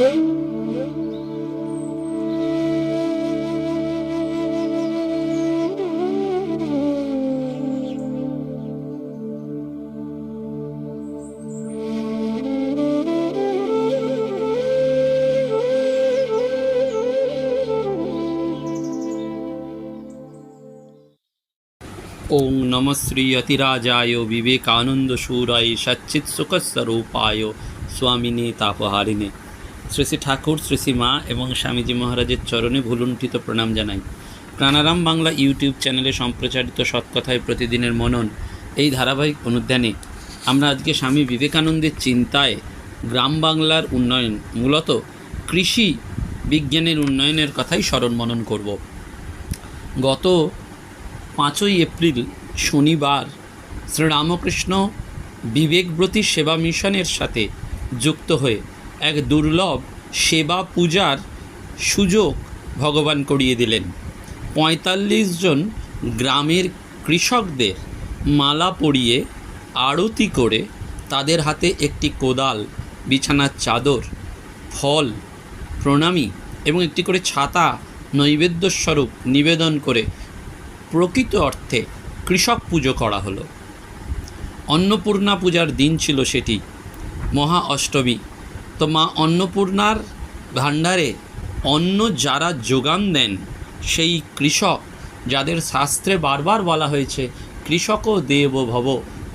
ॐ नमः श्री अतिराजाय विवेकानन्दशूराय सच्चित्सुखस्वरूपाय स्वामिने तापहारिणे শ্রী শ্রী ঠাকুর, শ্রী শ্রী মা এবং স্বামীজি মহারাজের চরণে ভুলুণ্ঠিত প্রণাম জানাই। প্রাণারাম বাংলা ইউটিউব চ্যানেলে সম্প্রচারিত সৎকথায় প্রতিদিনের মনন এই ধারাবাহিক অনুধ্যানে আমরা আজকে স্বামী বিবেকানন্দের চিন্তায় গ্রাম বাংলার উন্নয়ন, মূলত কৃষি বিজ্ঞানের উন্নয়নের কথাই স্মরণ মনন করব। গত পাঁচই এপ্রিল শনিবার শ্রীরামকৃষ্ণ বিবেকব্রতী সেবা মিশনের সাথে যুক্ত হয়ে এক দুর্লভ সেবা পূজার সুযোগ ভগবান করিয়ে দিলেন। পঁয়তাল্লিশ জন গ্রামের কৃষকদের মালা পরিয়ে আরতি করে তাদের হাতে একটি কোদাল, বিছানার চাদর, ফল, প্রণামী এবং একটি করে ছাতা নৈবেদ্যস্বরূপ নিবেদন করে প্রকৃত অর্থে কৃষক পুজো করা হলো। অন্নপূর্ণা পূজার দিন ছিল সেটি। মহা অষ্টমী। তো মা অন্নপূর্ণার ভাণ্ডারে অন্ন যারা যোগান দেন, সেই কৃষক যাদের শাস্ত্রে বারবার বলা হয়েছে কৃষকও দেব ভব,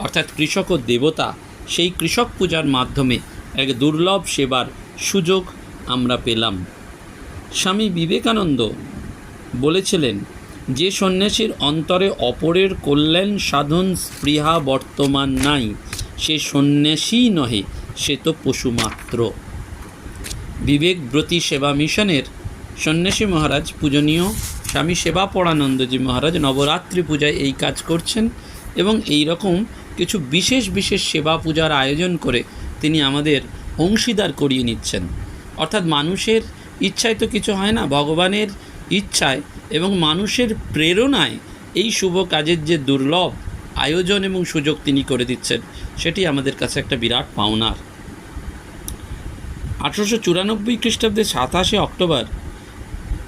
অর্থাৎ কৃষকও দেবতা, সেই কৃষক পূজার মাধ্যমে এক দুর্লভ সেবার সুযোগ আমরা পেলাম। স্বামী বিবেকানন্দ বলেছিলেন, যে সন্ন্যাসীর অন্তরে অপরের কল্যাণ সাধন স্পৃহা বর্তমান নাই, সে সন্ন্যাসীই নহে সে তো পশু পশুমাত্র বিবেকব্রতী সেবা মিশনের সন্ন্যাসী মহারাজ, পূজনীয় স্বামী সেবা পড়ানন্দজি মহারাজ নবরাত্রি পূজায় এই কাজ করছেন এবং এই রকম কিছু বিশেষ বিশেষ সেবা পূজার আয়োজন করে তিনি আমাদের অংশীদার করিয়ে নিচ্ছেন। অর্থাৎ মানুষের ইচ্ছায় তো কিছু হয় না, ভগবানের ইচ্ছায় এবং মানুষের প্রেরণায় এই শুভ কাজের যে দুর্লভ আয়োজন এবং সুযোগ তিনি করে দিচ্ছেন, সেটি আমাদের কাছে একটা বিরাট পাওনার। আঠেরোশো চুরানব্বই খ্রিস্টাব্দে সাতাশে অক্টোবর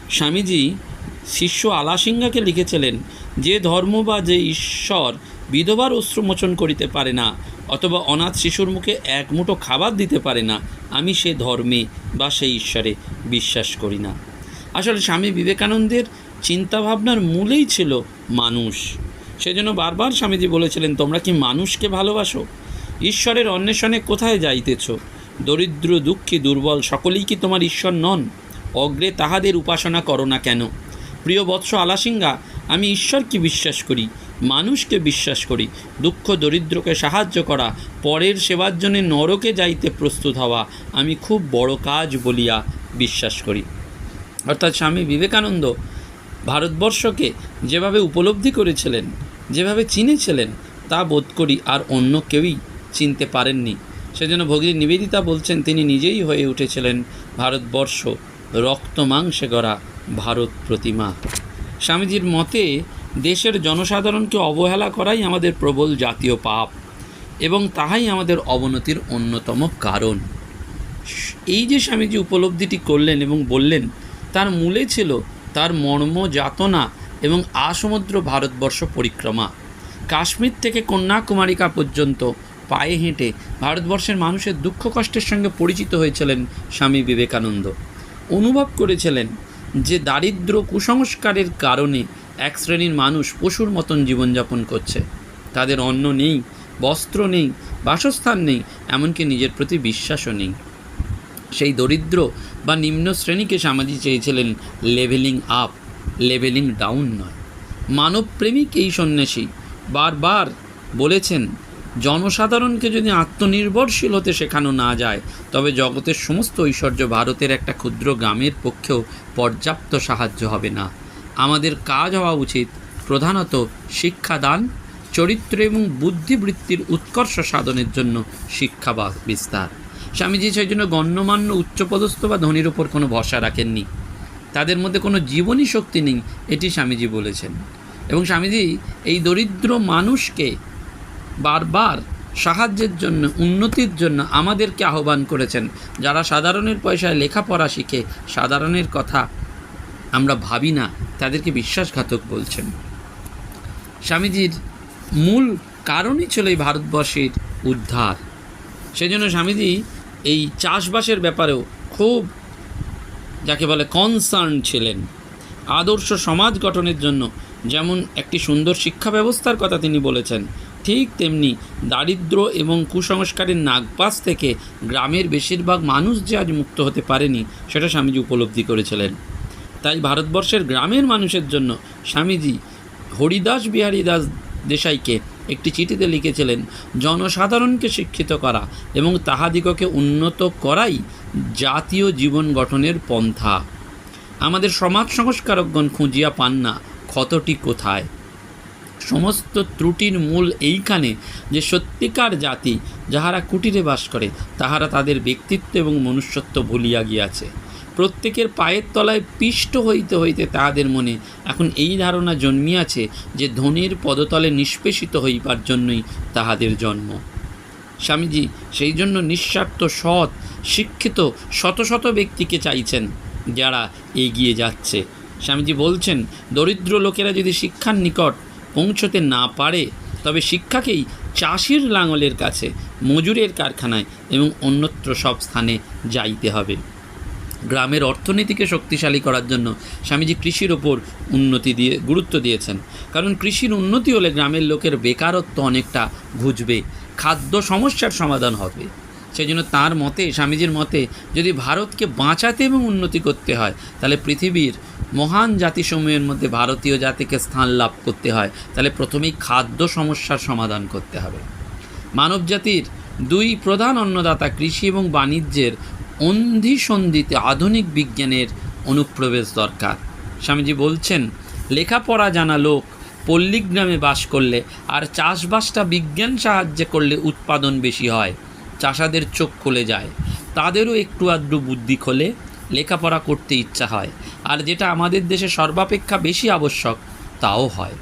স্বামীজি শিষ্য আলাসিঙ্গাকে লিখেছিলেন, যে ধর্ম বা যে ঈশ্বর বিধবার অশ্রুমোচন করিতে পারে না, অথবা অনাথ শিশুর মুখে এক মুঠো খাবার দিতে পারে না, আমি সে ধর্মে বা সেই ঈশ্বরে বিশ্বাস করি না। আসলে স্বামী বিবেকানন্দের চিন্তাভাবনার মূলেই ছিল মানুষ। সেজন্য বারবার স্বামীজি বলেছিলেন, তোমরা কি মানুষকে ভালোবাসো? ঈশ্বরের অন্বেষণে কোথায় যাইতেছ? দরিদ্র, দুঃখী, দুর্বল, সকলেই কি তোমার ঈশ্বর নন? অগ্রে তাহাদের উপাসনা করো না কেন? প্রিয় বৎস আলাসিঙ্গা, আমি ঈশ্বরকে বিশ্বাস করি, মানুষকে বিশ্বাস করি, দুঃখ, দরিদ্রকে সাহায্য করা, পরের সেবার জন্য নরকে যাইতে প্রস্তুত হওয়া, আমি খুব বড় কাজ বলিয়া বিশ্বাস করি। অর্থাৎ স্বামী বিবেকানন্দ ভারতবর্ষকে যেভাবে উপলব্ধি করেছিলেন যেভাবে চিনেছিলেন, তা বোধ করি আর অন্য কেউই চিনতে পারেননি। সেজন্য ভগিনী নিবেদিতা বলছেন, তিনি নিজেই হয়ে উঠেছিলেন ভারতবর্ষ রক্ত মাংসে গড়া ভারত প্রতিমা। স্বামীজির মতে, দেশের জনসাধারণকে অবহেলা করাই আমাদের প্রবল জাতীয় পাপ, এবং তাহাই আমাদের অবনতির অন্যতম কারণ। এই যে স্বামীজি উপলব্ধিটি করলেন এবং বললেন, তার মূলে ছিল তার মর্ম যাতনা এবং আসমুদ্র ভারতবর্ষ পরিক্রমা। কাশ্মীর থেকে কন্যাকুমারিকা পর্যন্ত পায়ে হেঁটে ভারতবর্ষের মানুষের দুঃখ কষ্টের সঙ্গে পরিচিত হয়েছিলেন স্বামী বিবেকানন্দ। অনুভব করেছিলেন যে দারিদ্র কুসংস্কারের কারণে এক শ্রেণির মানুষ পশুর মতন জীবনযাপন করছে। তাদের অন্ন নেই, বস্ত্র নেই, বাসস্থান নেই, এমনকি নিজের প্রতি বিশ্বাসও নেই। সেই দরিদ্র বা নিম্ন শ্রেণীকে স্বামীজি চেয়েছিলেন লেভেলিং আপ। লেভেলিং ডাউন নয়। মানবপ্রেমিক এই সন্ন্যাসী বারবার বলেছেন, জনসাধারণকে যদি আত্মনির্ভরশীল হতে শেখানো না যায়, তবে জগতের সমস্ত ঐশ্বর্য ভারতের একটা ক্ষুদ্র গ্রামের পক্ষেও পর্যাপ্ত সাহায্য হবে না। আমাদের কাজ হওয়া উচিত প্রধানত শিক্ষাদান, চরিত্র এবং বুদ্ধিবৃত্তির উৎকর্ষ সাধনের জন্য শিক্ষা বিস্তার। স্বামীজি সেই জন্য গণ্যমান্য উচ্চপদস্থ বা ধনির ওপর কোনো ভরসা রাখেননি। তাদের মধ্যে কোনো জীবনী শক্তি নেই, এটি স্বামীজি বলেছেন। এবং স্বামীজি এই দরিদ্র মানুষকে বারবার সাহায্যের জন্য, উন্নতির জন্য আমাদেরকে আহ্বান করেছেন। যারা সাধারণের পয়সায় লেখাপড়া শিখে, সাধারণের কথা আমরা ভাবি না, তাদেরকে বিশ্বাসঘাতক বলছেন। স্বামীজির মূল কারণই ছিল এই ভারতবর্ষের উদ্ধার। সেজন্য স্বামীজি এই চাষবাসের ব্যাপারেও খুব যাকে বলে কনসার্ন ছিলেন। আদর্শ সমাজ গঠনের জন্য যেমন একটি সুন্দর শিক্ষা ব্যবস্থার কথা তিনি বলেছেন, ঠিক তেমনি দারিদ্র এবং কুসংস্কারের নাগপাস থেকে গ্রামের বেশিরভাগ মানুষ যে আজ মুক্ত হতে পারেনি, সেটা স্বামীজি উপলব্ধি করেছিলেন। তাই ভারতবর্ষের গ্রামের মানুষের জন্য স্বামীজি হরিদাস বিহারী দাস দেশাইকে একটি চিঠিতে লিখেছিলেন, জনসাধারণকে শিক্ষিত করা এবং তাহাদিগকে উন্নত করাই জাতীয় জীবন গঠনের পন্থা। আমাদের সমাজ সংস্কারকগণ খুঁজিয়া পান না ক্ষতটি কোথায়। সমস্ত ত্রুটির মূল এইখানে যে সত্যিকার জাতি যাহারা কুটিরে বাস করে, তাহারা তাদের ব্যক্তিত্ব এবং মনুষ্যত্ব ভুলিয়া গিয়াছে। প্রত্যেকের পায়ের তলায় পিষ্ট হইতে হইতে তাহাদের মনে এখন এই ধারণা জন্মিয়াছে যে ধনির পদতলে নিষ্পেষিত হইবার জন্যই তাহাদের জন্ম। স্বামীজি সেই জন্য নিঃস্বার্থ সৎ, শিক্ষিত শত শত ব্যক্তিকে চাইছেন যারা এগিয়ে যাচ্ছে। স্বামীজি বলছেন, দরিদ্র লোকেরা যদি শিক্ষার নিকট পৌঁছতে না পারে, তবে শিক্ষাকেই চাষির লাঙলের কাছে, মজুরের কারখানায় এবং অন্যত্র সব স্থানে যাইতে হবে। গ্রামের অর্থনীতিকে শক্তিশালী করার জন্য স্বামীজি কৃষির ওপর উন্নতি দিয়ে, গুরুত্ব দিয়েছেন। কারণ কৃষির উন্নতি হলে গ্রামের লোকের বেকারত্ব অনেকটা ঘুচবে, খাদ্য সমস্যার সমাধান হবে। সেই জন্য তাঁর মতে, স্বামীজির মতে, যদি ভারতকে বাঁচাতে এবং উন্নতি করতে হয়, তাহলে পৃথিবীর মহান জাতিসমূহের মধ্যে ভারতীয় জাতিকে স্থান লাভ করতে হয়। তাহলে প্রথমেই খাদ্য সমস্যার সমাধান করতে হবে। মানবজাতির দুই প্রধান অন্নদাতা কৃষি এবং বাণিজ্যের অন্ধিসন্ধিতে আধুনিক বিজ্ঞানের অনুপ্রবেশ দরকার। স্বামীজি বলছেন, লেখাপড়া জানা লোক পল্লীগ্রামে বাস করলে আর চাষবাসটা বিজ্ঞান সাহায্যে করলে উৎপাদন বেশি হয়, চাষাদের চোখ খুলে যায়। তাদেরও একটু আধটু বুদ্ধি খোলে, লেখাপড়া করতে ইচ্ছা হয়। আর যেটা আমাদের দেশে সর্বাপেক্ষা বেশি আবশ্যক, তাও হয়।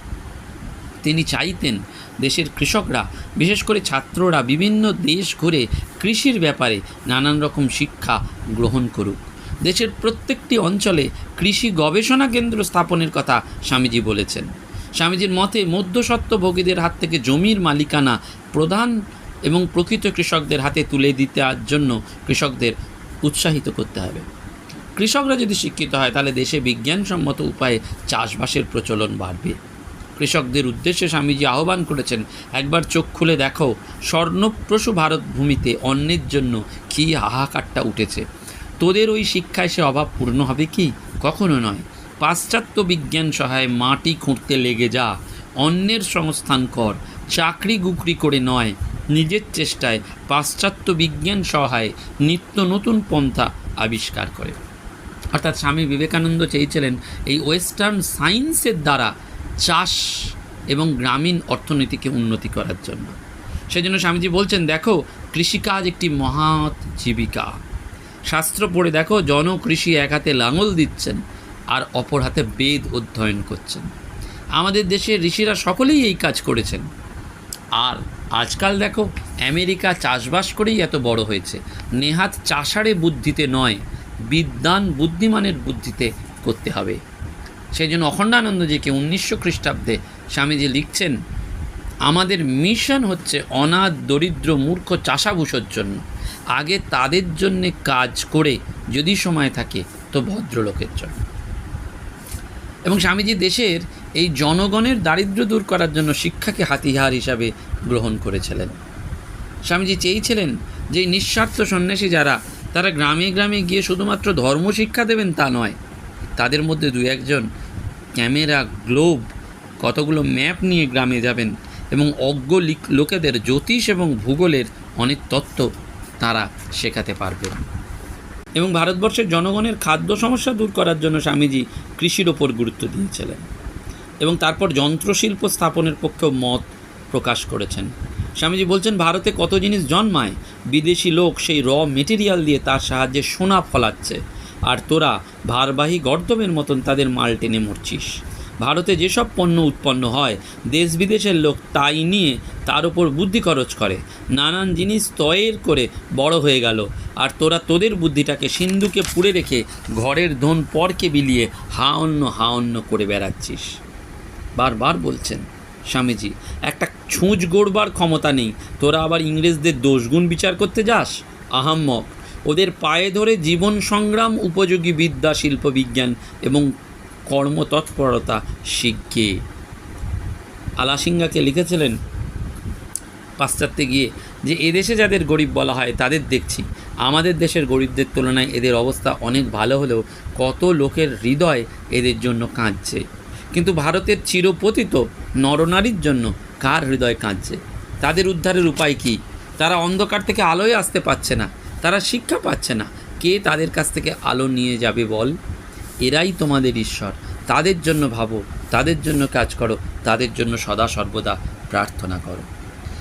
তিনি চাইতেন দেশের কৃষকরা, বিশেষ করে ছাত্ররা বিভিন্ন দেশ ঘুরে কৃষির ব্যাপারে নানান রকম শিক্ষা গ্রহণ করুক। দেশের প্রত্যেকটি অঞ্চলে কৃষি গবেষণা কেন্দ্র স্থাপনের কথা স্বামীজি বলেছেন। স্বামীজির মতে মধ্যস্বত্বভোগীদের হাত থেকে জমির মালিকানা প্রধান এবং প্রকৃত কৃষকদের হাতে তুলে দেওয়ার জন্য কৃষকদের উৎসাহিত করতে হবে। কৃষকরা যদি শিক্ষিত হয়, তাহলে দেশে বিজ্ঞানসম্মত উপায়ে চাষবাসের প্রচলন বাড়বে। কৃষকদের উদ্দেশ্যে স্বামীজি আহ্বান করেছেন, একবার চোখ খুলে দেখো, স্বর্ণপ্রসূ ভারত ভূমিতে অন্যের জন্য কী হাহাকারটা উঠেছে। তোদের ওই শিক্ষায় সে অভাব পূর্ণ হবে কি? কখনো নয়। পাশ্চাত্য বিজ্ঞান সহায় মাটি খুঁড়তে লেগে যা। অন্যের সংস্থান কর চাকরি গুকরি করে নয়। নিজের চেষ্টায় পাশ্চাত্য বিজ্ঞান সহায় নিত্য নতুন পন্থা আবিষ্কার করে। অর্থাৎ স্বামী বিবেকানন্দ চেয়েছিলেন, এই ওয়েস্টার্ন সায়েন্সের দ্বারা চাষ এবং গ্রামীণ অর্থনীতিকে উন্নতি করার জন্য। সেজন্য স্বামীজি বলছেন, দেখো, কৃষিকাজ একটি মহৎ জীবিকা। শাস্ত্র পড়ে দেখো জনকৃষি এক হাতে লাঙল দিচ্ছেন, আর অপর হাতে বেদ অধ্যয়ন করছেন। আমাদের দেশে ঋষিরা সকলেই এই কাজ করেছেন। আর আজকাল দেখো, আমেরিকা চাষবাস করেই এত বড় হয়েছে। নেহাত চাষারে বুদ্ধিতে নয়, বিদ্যান বুদ্ধিমানের বুদ্ধিতে করতে হবে। সেই জন্য অখণ্ডানন্দজিকে উনিশশো খ্রিস্টাব্দে স্বামীজি লিখছেন, আমাদের মিশন হচ্ছে অনাথ, দরিদ্র, মূর্খ, চাষাভূষোর জন্য। আগে তাদের জন্যে কাজ করে যদি সময় থাকে তো ভদ্রলোকের জন্য। এবং স্বামীজি দেশের এই জনগণের দারিদ্র্য দূর করার জন্য শিক্ষাকে হাতিয়ার হিসাবে গ্রহণ করেছিলেন। স্বামীজি চেয়েছিলেন যে নিঃস্বার্থ সন্ন্যাসী যারা, তারা গ্রামে গ্রামে গিয়ে শুধুমাত্র ধর্ম শিক্ষা দেবেন তা নয়, তাদের মধ্যে দু একজন ক্যামেরা, গ্লোব, কতগুলো ম্যাপ নিয়ে গ্রামে যাবেন এবং অজ্ঞ লোকেদের জ্যোতিষ এবং ভূগোলের অনেক তত্ত্ব তারা শেখাতে পারবেন এবং ভারতবর্ষের জনগণের খাদ্য সমস্যা দূর করার জন্য স্বামীজি কৃষির ওপর গুরুত্ব দিয়েছিলেন এবং তারপর যন্ত্রশিল্প স্থাপনের পক্ষেও মত প্রকাশ করেছেন। স্বামীজি বলছেন, ভারতে কত জিনিস জন্মায়? বিদেশি লোক সেই র মেটেরিয়াল দিয়ে তার সাহায্যে সোনা ফলাচ্ছে। আর তোরা ভারবাহী গর্দমের মতন তাদের মাল টেনে মরছিস। ভারতে যেসব পণ্য উৎপন্ন হয় দেশ বিদেশের লোক তাই নিয়ে তার উপর বুদ্ধি খরচ করে। নানান জিনিস তয়ের করে বড় হয়ে গেল, আর তোরা তোদের বুদ্ধিটাকে সিন্ধুকে পুড়ে রেখে ঘরের ধন পরকে বিলিয়ে হা অন্য হা অন্য করে বেড়াচ্ছিস। বারবার বলছেন স্বামীজি, একটা ছুঁচ গড়বার ক্ষমতা নেই। তোরা আবার ইংরেজদের দোষগুণ বিচার করতে যাস? আহাম্মক। ওদের পায়ে ধরে জীবন সংগ্রাম উপযোগী বিদ্যা শিল্প বিজ্ঞান এবং কর্মতৎপরতা শিখকে আলাসিঙ্গাকে লিখেছিলেন পাশ্চাত্যে গিয়ে যে, এদেশে যাদের গরিব বলা হয়, তাদের দেখছি। আমাদের দেশের গরিবদের তুলনায় এদের অবস্থা অনেক ভালো হলেও কত লোকের হৃদয় এদের জন্য কাঁদছে। কিন্তু ভারতের চিরপতিত নরনারীর জন্য কার হৃদয় কাঁদছে? তাদের উদ্ধারের উপায় কী? তারা অন্ধকার থেকে আলোয় আসতে পারছে না। তারা শিক্ষা পাচ্ছে না। কে তাদের কাছ থেকে আলো নিয়ে যাবে বল? এরাই তোমাদের ঈশ্বর। তাদের জন্য ভাবো, তাদের জন্য কাজ করো, তাদের জন্য সদা সর্বদা প্রার্থনা করো।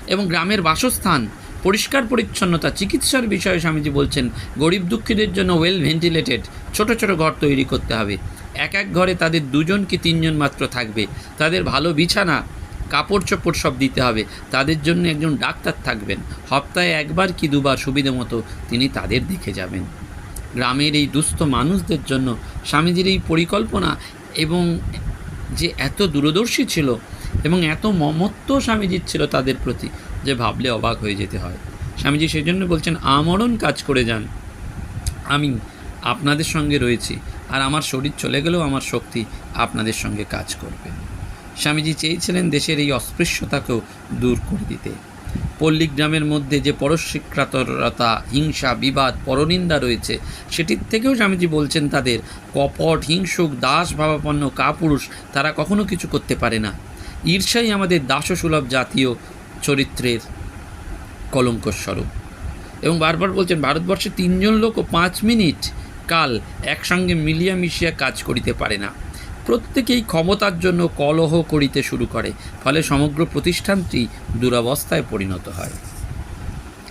এবং গ্রামের বাসস্থান, পরিষ্কার পরিচ্ছন্নতা, চিকিৎসার বিষয়ে স্বামীজি বলছেন, গরিব দুঃখীদের জন্য ওয়েল ভেন্টিলেটেড ছোট ছোট ঘর তৈরি করতে হবে। এক এক ঘরে তাদের দুজন কি তিনজন মাত্র থাকবে? তাদের ভালো বিছানা কাপড় চোপড় সব দিতে হবে। তাদের জন্য একজন ডাক্তার থাকবেন। সপ্তাহে একবার কি দুবার সুবিধে মতো তিনি তাদের দেখে যাবেন। গ্রামের এই দুস্থ মানুষদের জন্য স্বামীজির এই পরিকল্পনা এবং যে এত দূরদর্শী ছিল এবং এত মমত্ব স্বামীজির ছিল তাদের প্রতি যে ভাবলে অবাক হয়ে যেতে হয়। স্বামীজি সেই জন্য বলছেন, আমরণ কাজ করে যান। আমি আপনাদের সঙ্গে রয়েছি আর আমার শরীর চলে গেলেও আমার শক্তি আপনাদের সঙ্গে কাজ করবে। স্বামীজি চেয়েছিলেন দেশের এই অস্পৃশ্যতাকেও দূর করে দিতে। পল্লী গ্রামের মধ্যে যে পরশিক্রাতরতা হিংসা, বিবাদ, পরনিন্দা রয়েছে, সেটির থেকেও স্বামীজি বলছেন তাদের কপট, হিংসুক, দাস ভাবাপন্ন কাপুরুষ তারা কখনো কিছু করতে পারে না। ঈর্ষাই আমাদের দাসসুলভ জাতীয় চরিত্রের কলঙ্কস্বরূপ। এবং বারবার বলছেন, ভারতবর্ষে তিনজন লোকও পাঁচ মিনিট কাল একসঙ্গে মিলিয়া মিশিয়া কাজ করিতে পারে না। প্রত্যেকেই ক্ষমতার জন্য কলহ করিতে শুরু করে, ফলে সমগ্র প্রতিষ্ঠানটি দুরবস্থায় পরিণত হয়।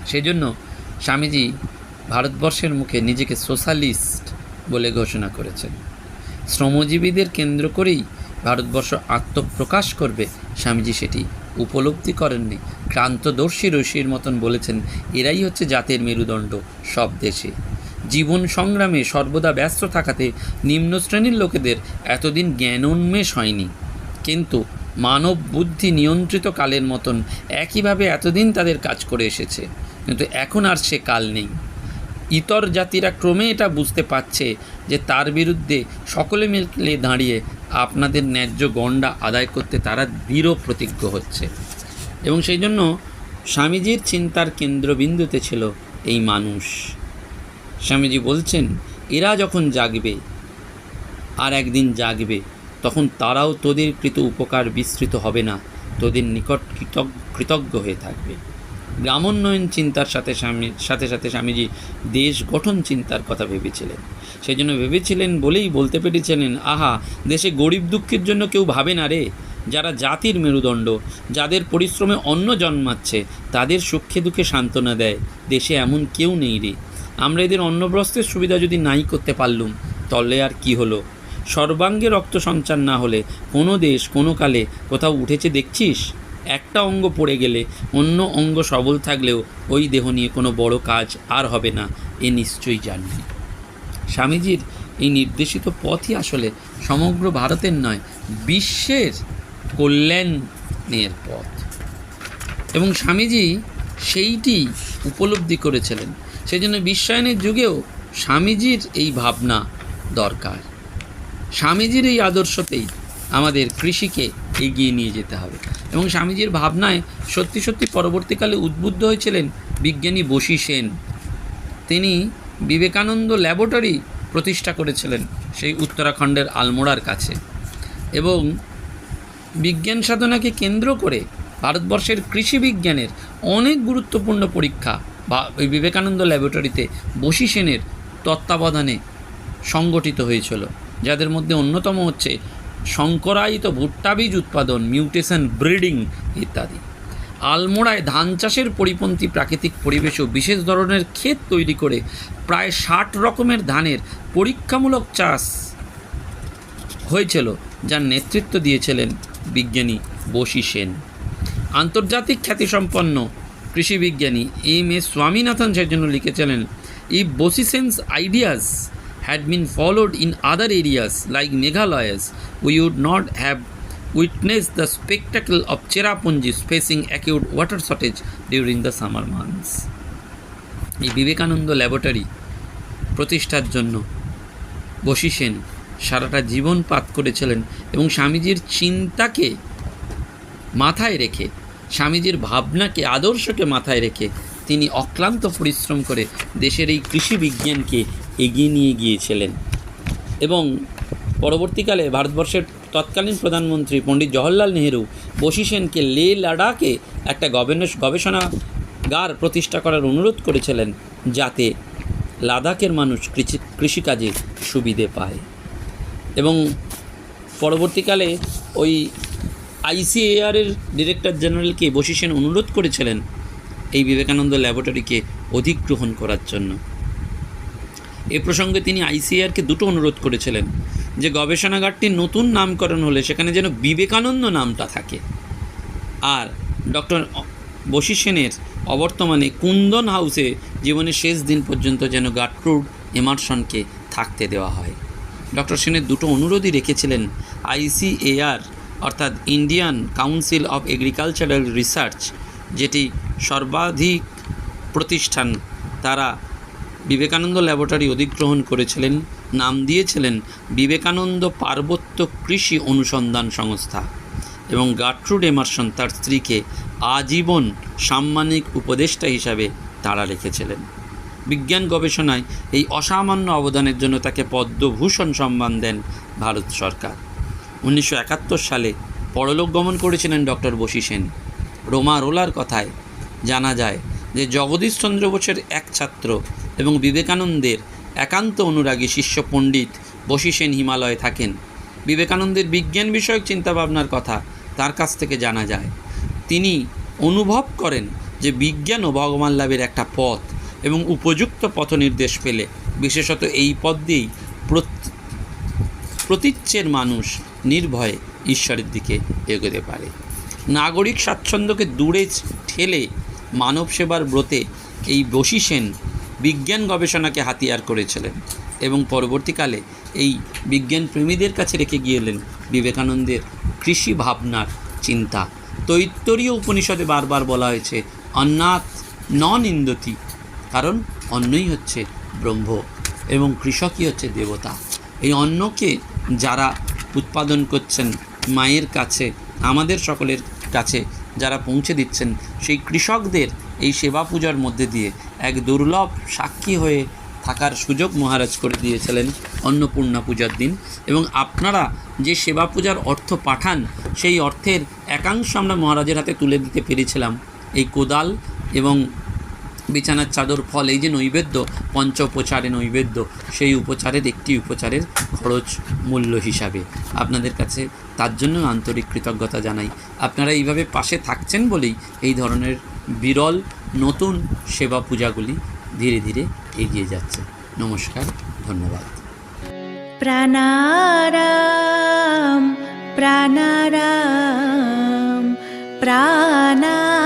সেজন্য স্বামীজি ভারতবর্ষের মুখে নিজেকে সোশ্যালিস্ট বলে ঘোষণা করেছেন। শ্রমজীবীদের কেন্দ্র করেই ভারতবর্ষ আত্মপ্রকাশ করবে, স্বামীজি সেটি উপলব্ধি করেননি। ক্রান্তদর্শী ঋষির মতন বলেছেন, এরাই হচ্ছে জাতের মেরুদণ্ড সব দেশে। জীবন সংগ্রামে সর্বদা ব্যস্ত থাকাতে নিম্ন শ্রেণির লোকেদের এতদিন জ্ঞানোন্মেষ হয়নি। কিন্তু মানব বুদ্ধি নিয়ন্ত্রিত কালের মতন একইভাবে এতদিন তাদের কাজ করে এসেছে। কিন্তু এখন আর সে কাল নেই। ইতর জাতিরা ক্রমে এটা বুঝতে পারছে যে তার বিরুদ্ধে সকলে মিলে দাঁড়িয়ে আপনাদের ন্যায্য গণ্ডা আদায় করতে তারা দৃঢ় প্রতিজ্ঞ হচ্ছে। এবং সেই জন্য স্বামীজির চিন্তার কেন্দ্রবিন্দুতে ছিল এই মানুষ। স্বামীজি বলছেন, এরা যখন জাগবে, আর একদিন জাগবে, তখন তারাও তোদের কৃত উপকার বিস্তৃত হবে না, তোদের নিকট কৃতজ্ঞ হয়ে থাকবে। গ্রামোন্নয়ন চিন্তার সাথে স্বামী, সাথে সাথে স্বামীজি দেশ গঠন চিন্তার কথা ভেবেছিলেন। সেই জন্য ভেবেছিলেন বলেই বলতে পেরেছিলেন, আহা, দেশে গরিব দুঃখের জন্য কেউ ভাবে না রে। যারা জাতির মেরুদণ্ড, যাদের পরিশ্রমে অন্ন জন্মাচ্ছে, তাদের সুখে দুঃখে সান্ত্বনা দেয়। দেশে এমন কেউ নেই রে। আমরা এদের অন্নবস্ত্রের সুবিধা যদি নাই করতে পারলুম, তলে আর কি হলো? সর্বাঙ্গে রক্ত সঞ্চার না হলে কোনো দেশ, কোনো কালে কোথাও উঠেছে দেখছিস? একটা অঙ্গ পড়ে গেলে অন্য অঙ্গ সবল থাকলেও ওই দেহ নিয়ে কোনো বড় কাজ আর হবে না, এ নিশ্চয়ই জানবি। স্বামীজির এই নির্দেশিত পথই আসলে সমগ্র ভারতের নয়, বিশ্বের কল্যাণের পথ। এবং স্বামীজি সেইটি উপলব্ধি করেছিলেন। সেই জন্য বিশ্বায়নের যুগেও স্বামীজির এই ভাবনা দরকার। স্বামীজির এই আদর্শতেই আমাদের কৃষিকে এগিয়ে নিয়ে যেতে হবে এবং স্বামীজির ভাবনায় সত্যি সত্যি পরবর্তীকালে উদ্বুদ্ধ হয়েছিলেন বিজ্ঞানী বশী সেন। তিনি বিবেকানন্দ ল্যাবরেটরি প্রতিষ্ঠা করেছিলেন সেই উত্তরাখণ্ডের আলমোড়ার কাছে এবং বিজ্ঞান সাধনাকে কেন্দ্র করে ভারতবর্ষের কৃষি বিজ্ঞানের অনেক গুরুত্বপূর্ণ পরীক্ষা বা বিবেকানন্দ ল্যাবরেটরিতে বশী সেনের তত্ত্বাবধানে সংগঠিত হয়েছিল, যাদের মধ্যে অন্যতম হচ্ছে শঙ্করায়িত ভুট্টা বীজ উৎপাদন, মিউটেশন, ব্রিডিং ইত্যাদি। আলমোড়ায় ধান চাষের পরিপন্থী প্রাকৃতিক পরিবেশেও বিশেষ ধরনের ক্ষেত তৈরি করে প্রায় ষাট রকমের ধানের পরীক্ষামূলক চাষ হয়েছিল, যার নেতৃত্ব দিয়েছিলেন বিজ্ঞানী বশি সেন। আন্তর্জাতিক খ্যাতিসম্পন্ন কৃষি বিজ্ঞানী এম এ স্বামীনাথন সেই জন্য লিখেছিলেন if Boshi Sen's ideas had been followed in other areas like Meghalaya's we would not have witness the spectacle of Cherrapunji's facing acute water shortage during the summer months এই Vivekananda laboratory প্রতিষ্ঠার জন্য বশি সেন সারাটা জীবন পাত করেছিলেন এবং স্বামীজির চিন্তাকে মাথায় রেখে স্বামীজির ভাবনাকে, আদর্শকে মাথায় রেখে তিনি অক্লান্ত পরিশ্রম করে দেশের এই কৃষি বিজ্ঞানকে এগিয়ে নিয়ে গিয়েছিলেন। এবং পরবর্তীকালে ভারতবর্ষের তৎকালীন প্রধানমন্ত্রী পণ্ডিত জওহরলাল নেহেরু বশি সেনকে লে লাডাখে একটা গবেষ- গবেষণাগার প্রতিষ্ঠা করার অনুরোধ করেছিলেন যাতে লাদাখের মানুষ কৃষি, কৃষিকাজে সুবিধে পায়। এবং পরবর্তীকালে ওই আইসিএআরের ডিরেক্টর জেনারেলকে বশি সেন অনুরোধ করেছিলেন এই বিবেকানন্দ ল্যাবরেটরিকে অধিগ্রহণ করার জন্য। এ প্রসঙ্গে তিনি আইসিআরকে দুটো অনুরোধ করেছিলেন, যে গবেষণাগারটির নতুন নামকরণ হলে সেখানে যেন বিবেকানন্দ নামটা থাকে। আর ডক্টর বশি সেনের অবর্তমানে কুন্দন হাউসে জীবনের শেষ দিন পর্যন্ত যেন গাট্রুড এমারসনকে থাকতে দেওয়া হয়। ডক্টর সেনের দুটো অনুরোধই রেখেছিলেন আইসিএআর অর্থাৎ Indian council of agricultural research, যেটি সর্বাধিক প্রতিষ্ঠান তারা বিবেকানন্দ ল্যাবরেটরি অধিগ্রহণ করেছিলেন, নাম দিয়েছিলেন বিবেকানন্দ পার্বত্য কৃষি অনুসন্ধান সংস্থা এবং গাট্রুড এমারসন তার স্ত্রীকে আজীবন সাম্মানিক উপদেষ্টা হিসাবে তারা রেখেছিলেন। বিজ্ঞান গবেষণায় এই অসামান্য অবদানের জন্য তাকে পদ্মভূষণ সম্মান দেন ভারত সরকার। উনিশশো একাত্তর সালে পরলোক গমন করেছিলেন ডক্টর বশি সেন। রোমা রোলার কথায় জানা যায় যে জগদীশচন্দ্র বোসের এক ছাত্র এবং বিবেকানন্দের একান্ত অনুরাগী শিষ্য পণ্ডিত বশি সেন হিমালয়ে থাকেন। বিবেকানন্দের বিজ্ঞান বিষয়ক চিন্তাভাবনার কথা তার কাছ থেকে জানা যায়। তিনি অনুভব করেন যে বিজ্ঞান ও ভগবান লাভের একটা পথ এবং উপযুক্ত পথ নির্দেশ পেলে, বিশেষত এই পথ দিয়েই প্রত- প্রতীচ্যের মানুষ নির্ভয়ে ঈশ্বরের দিকে এগোতে পারে। নাগরিক স্বাচ্ছন্দ্যকে দূরে ঠেলে মানব সেবার ব্রতে এই বশি সেন বিজ্ঞান গবেষণাকে হাতিয়ার করেছিলেন এবং পরবর্তীকালে এই বিজ্ঞান প্রেমীদের কাছে রেখে গিয়েলেন বিবেকানন্দের কৃষি ভাবনার চিন্তা। তৈত্তরীয় উপনিষদে বারবার বলা হয়েছে অন্নাথ নন ইন্দতি কারণ অন্নই হচ্ছে ব্রহ্ম এবং কৃষকই হচ্ছে দেবতা। এই অন্নকে যারা উৎপাদন করছেন মায়ের কাছে, আমাদের সকলের কাছে যারা পৌঁছে দিচ্ছেন, সেই কৃষকদের এই সেবা পূজার মধ্যে দিয়ে এক দুর্লভ সাক্ষী হয়ে থাকার সুযোগ মহারাজ করে দিয়েছিলেন অন্নপূর্ণা পূজার দিন। এবং আপনারা যে সেবা পূজার অর্থ পাঠান, সেই অর্থের একাংশ আমরা মহারাজের হাতে তুলে দিতে পেরেছিলাম। এই কোদাল এবং বিছানার চাদর ফল, এই যে নৈবেদ্য পঞ্চ উপচারে নৈবেদ্য, সেই উপচারের একটি উপচারের খরচ মূল্য হিসাবে আপনাদের কাছে তার জন্য আন্তরিক কৃতজ্ঞতা জানাই। আপনারা এইভাবে পাশে থাকছেন বলেই এই ধরনের বিরল, নতুন সেবা পূজাগুলি ধীরে ধীরে এগিয়ে যাচ্ছে। নমস্কার, ধন্যবাদ। প্রাণারাম প্রাণারাম প্রাণা